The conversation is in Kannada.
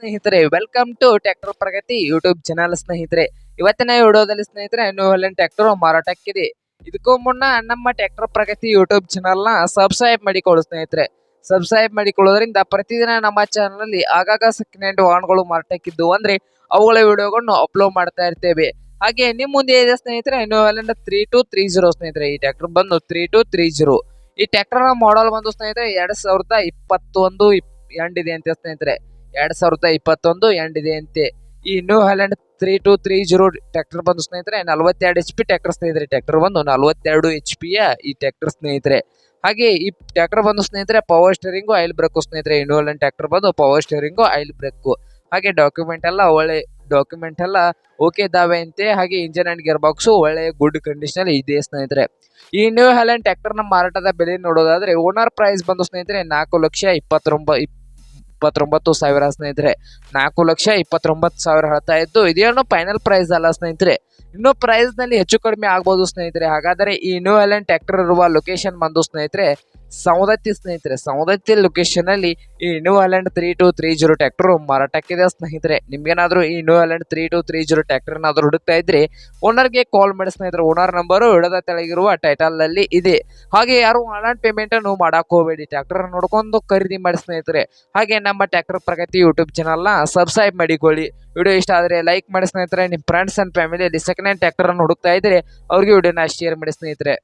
ಸ್ನೇಹಿತರೆ welcome to tractor Pragati YouTube channel ಸ್ನೇಹಿತರೆ. ಇವತ್ತಿನ ವಿಡಿಯೋದಲ್ಲಿ ಸ್ನೇಹಿತರೆ ನ್ಯೂ ಹಲೆಂಡ್ ಟ್ರ್ಯಾಕ್ಟರ್ ಮಾರಾಟಕ್ಕಿದೆ. ಇದಕ್ಕೂ ಮುನ್ನ ನಮ್ಮ ಟ್ರ್ಯಾಕ್ಟರ್ ಪ್ರಗತಿ ಯೂಟ್ಯೂಬ್ ಚಾನಲ್ನ ಸಬ್ಸ್ಕ್ರೈಬ್ ಮಾಡಿಕೊಳ್ಳು ಸ್ನೇಹಿತರೆ. ಸಬ್ಸ್ಕ್ರೈಬ್ ಮಾಡಿಕೊಳ್ಳೋದ್ರಿಂದ ಪ್ರತಿದಿನ ನಮ್ಮ ಚಾನಲ್ ಅಲ್ಲಿ ಆಗಾಗ ಸೆಕೆಂಡ್ ಹ್ಯಾಂಡ್ ವಾಹನಗಳು ಮಾರಾಟಕ್ಕಿದ್ದು ಅಂದ್ರೆ ಅವುಗಳ ವಿಡಿಯೋಗಳನ್ನು ಅಪ್ಲೋಡ್ ಮಾಡ್ತಾ ಇರ್ತೇವೆ. ಹಾಗೆ ನಿಮ್ ಮುಂದೆ ಇದೆ ಸ್ನೇಹಿತರೆ new Holland three two three zero ಸ್ನೇಹಿತರೆ. ಈ ಟ್ರ್ಯಾಕ್ಟರ್ ಬಂದು ತ್ರೀ ಟು ತ್ರೀ ಜೀರೋ ಈ ಟ್ರ್ಯಾಕ್ಟರ್ನ ಮಾಡಲ್ ಬಂದು ಸ್ನೇಹಿತರೆ, ಎರಡ್ ಸಾವಿರದ ಇಪ್ಪತ್ತೊಂದು, ಇಪ್- ಎಂಡ್ ಇದೆ ಅಂತ ಸ್ನೇಹಿತರೆ. ಎರಡ್ ಸಾವಿರದ ಇಪ್ಪತ್ತೊಂದು ಎಂಡ್ ಇದೆ ಅಂತೆ. ಈ new Holland three two three zero tractor ಬಂದು ಸ್ನೇಹಿತರೆ, ನಲವತ್ತೆರಡು ಎಚ್ ಪಿ ಟ್ರ್ಯಾಕ್ಟರ್ ಸ್ನೇಹಿತರೆ. ಟ್ರ್ಯಾಕ್ಟರ್ ಬಂದು ನಲವತ್ತೆರಡು ಎಚ್ ಪಿಯ ಈ ಟ್ರ್ಯಾಕ್ಟರ್ ಸ್ನೇಹಿತರೆ. ಹಾಗೆ ಈ ಟ್ರ್ಯಾಕ್ಟರ್ ಬಂದು ಸ್ನೇಹಿತರೆ ಪವರ್ ಸ್ಟೇರಿಂಗು ಆಯಿಲ್ ಬ್ರೇಕು ಸ್ನೇಹಿತರೆ. ನ್ಯೂ ಹ್ಯಾಲೆಂಡ್ ಟ್ರ್ಯಾಕ್ಟರ್ ಬಂದು ಪವರ್ ಸ್ಟೇರಿಂಗು ಆಯಿಲ್ ಬ್ರೇಕು ಹಾಗೆ ಡಾಕ್ಯುಮೆಂಟ್ ಎಲ್ಲ ಒಳ್ಳೆ ಡಾಕ್ಯುಮೆಂಟ್ ಎಲ್ಲ ಓಕೆ ಇದಾವೆ ಅಂತೆ. ಹಾಗೆ ಇಂಜಿನ್ ಅಂಡ್ ಗೇರ್ ಬಾಕ್ಸು ಒಳ್ಳೆ ಗುಡ್ ಕಂಡೀಷನ್ ಇದೆ ಸ್ನೇಹಿತರೆ. ಈ ನ್ಯೂ ಹ್ಯಾಲೆಂಡ್ ಟ್ರ್ಯಾಕ್ಟರ್ನ ಮಾರಾಟದ ಬೆಲೆ ನೋಡೋದಾದ್ರೆ ಓನರ್ ಪ್ರೈಸ್ ಬಂದು ಸ್ನೇಹಿತರೆ ನಾಲ್ಕು ಲಕ್ಷ ಇಪ್ಪತ್ತೊಂಬ ಇಪ್ಪತ್ತೊಂಬತ್ತು ಸಾವಿರ ಸ್ನೇಹಿತರೆ. ನಾಲ್ಕು ಲಕ್ಷ ಇಪ್ಪತ್ತೊಂಬತ್ತು ಸಾವಿರ ಹೇಳ್ತಾ ಇದ್ದು ಇದೇನು ಫೈನಲ್ ಪ್ರೈಸ್ ಅಲ್ಲ ಸ್ನೇಹಿತರೆ. ಇನ್ನು ಪ್ರೈಸ್ನಲ್ಲಿ ಹೆಚ್ಚು ಕಡಿಮೆ ಆಗ್ಬೋದು ಸ್ನೇಹಿತರೆ. ಹಾಗಾದರೆ ಈ ನ್ಯೂ ಎಲೆನ್ ಟ್ರ್ಯಾಕ್ಟರ್ ಇರುವ ಲೊಕೇಶನ್ ಬಂದು ಸ್ನೇಹಿತರೆ ಸೌದತ್ತಿ ಸ್ನೇಹಿತರೆ ಸೌದತ್ತಿ ಲೊಕೇಶನ್ ಅಲ್ಲಿ ಈ new Holland three two three zero tractor ಮಾರಾಟಕ್ಕಿದೆ ಸ್ನೇಹಿತರೆ. ನಿಮ್ಗೇನಾದ್ರೂ ಈ new Holland three two three zero tractor ಏನಾದ್ರು ಹುಡುಕ್ತಾ ಇದ್ರೆ ಓನರ್ಗೆ ಕಾಲ್ ಮಾಡಿ ಸ್ನೇಹಿತರೆ. ಓನರ್ ನಂಬರು ಇಡದ ತೆಳಗಿರುವ ಟೈಟಲ್ನಲ್ಲಿ ಇದೆ. ಹಾಗೆ ಯಾರು ಆನ್ಲೈನ್ ಪೇಮೆಂಟ್ ಅನ್ನು ಮಾಡಕ್ ಹೋಗಬೇಡಿ. ಟ್ರ್ಯಾಕ್ಟರ್ ನೋಡ್ಕೊಂಡು ಖರೀದಿ ಮಾಡಿ ಸ್ನೇಹಿತರೆ. ಹಾಗೆ ನಮ್ಮ ಟ್ರ್ಯಾಕ್ಟರ್ ಪ್ರಗತಿ ಯೂಟ್ಯೂಬ್ ಚಾನಲ್ನ ಸಬ್ಸ್ಕ್ರೈಬ್ ಮಾಡಿಕೊಳ್ಳಿ. ವಿಡಿಯೋ ಇಷ್ಟ ಆದರೆ ಲೈಕ್ ಮಾಡಿ ಸ್ನೇಹಿತರೆ. ನಿಮ್ಮ ಫ್ರೆಂಡ್ಸ್ ಅಂಡ್ ಫ್ಯಾಮಿಲಿಯಲ್ಲಿ ಸೆಕೆಂಡ್ ಹ್ಯಾಂಡ್ ಟ್ರ್ಯಾಕ್ಟರ್ ಅನ್ನು ಹುಡುಕ್ತಾ ಇದ್ರೆ ಅವ್ರಿಗೆ ವಿಡಿಯೋನ ಶೇರ್ ಮಾಡಿ ಸ್ನೇಹಿತರೆ.